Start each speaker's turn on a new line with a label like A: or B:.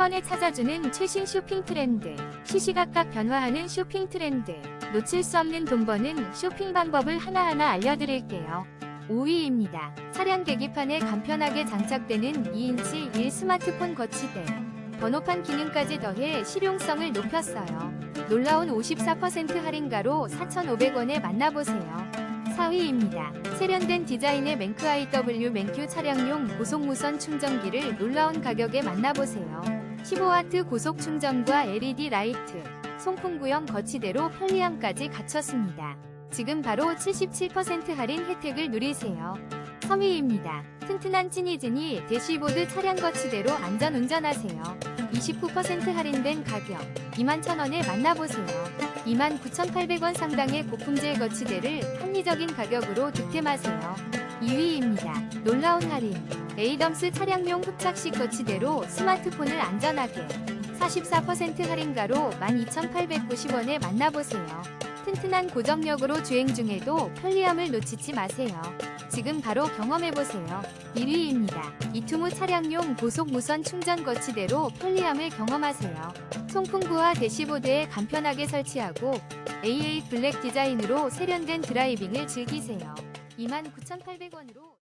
A: 번에 찾아주는 최신 쇼핑 트렌드, 시시각각 변화하는 쇼핑 트렌드, 놓칠 수 없는 돈 버는 쇼핑 방법을 하나하나 알려드릴게요. 5위입니다. 차량 계기판에 간편하게 장착되는 2인치 1 스마트폰 거치대. 번호판 기능까지 더해 실용성을 높였어요. 놀라운 54% 할인가로 4,500원에 만나보세요. 4위입니다. 세련된 디자인의 맨크 IW 맨큐 차량용 고속 무선 충전기를 놀라운 가격에 만나보세요. 15W 고속 충전과 LED 라이트, 송풍구형 거치대로 편리함까지 갖췄습니다. 지금 바로 77% 할인 혜택을 누리세요. 3위입니다. 튼튼한 찐이진이 대시보드 차량 거치대로 안전 운전하세요. 29% 할인된 가격 21,000원에 만나보세요. 29,800원 상당의 고품질 거치대를 합리적인 가격으로 득템하세요. 2위입니다. 놀라운 할인 에이덤스 차량용 흡착식 거치대로 스마트폰을 안전하게 44% 할인가로 12,890원에 만나보세요. 튼튼한 고정력으로 주행 중에도 편리함을 놓치지 마세요. 지금 바로 경험해보세요. 1위입니다. 이투무 차량용 고속 무선 충전 거치대로 편리함을 경험하세요. 송풍구와 대시보드에 간편하게 설치하고 AA 블랙 디자인으로 세련된 드라이빙을 즐기세요. 29,800원으로